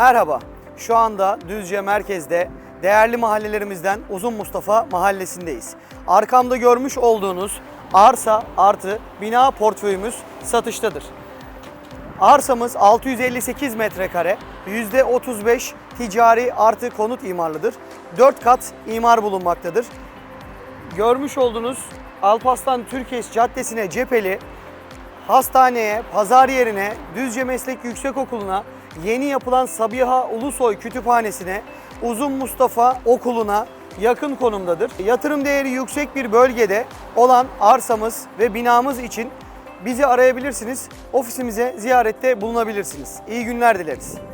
Merhaba. Şu anda Düzce merkezde değerli mahallelerimizden Uzun Mustafa mahallesindeyiz. Arkamda görmüş olduğunuz arsa artı bina portföyümüz satıştadır. Arsamız 658 metrekare, %35 ticari artı konut imarlıdır. 4 kat imar bulunmaktadır. Görmüş olduğunuz Alpaslan Türkiye Caddesi'ne cepheli hastaneye, pazar yerine, Düzce Meslek Yüksekokulu'na, yeni yapılan Sabiha Ulusoy Kütüphanesi'ne, Uzun Mustafa Okulu'na yakın konumdadır. Yatırım değeri yüksek bir bölgede olan arsamız ve binamız için bizi arayabilirsiniz. Ofisimize ziyarette bulunabilirsiniz. İyi günler dileriz.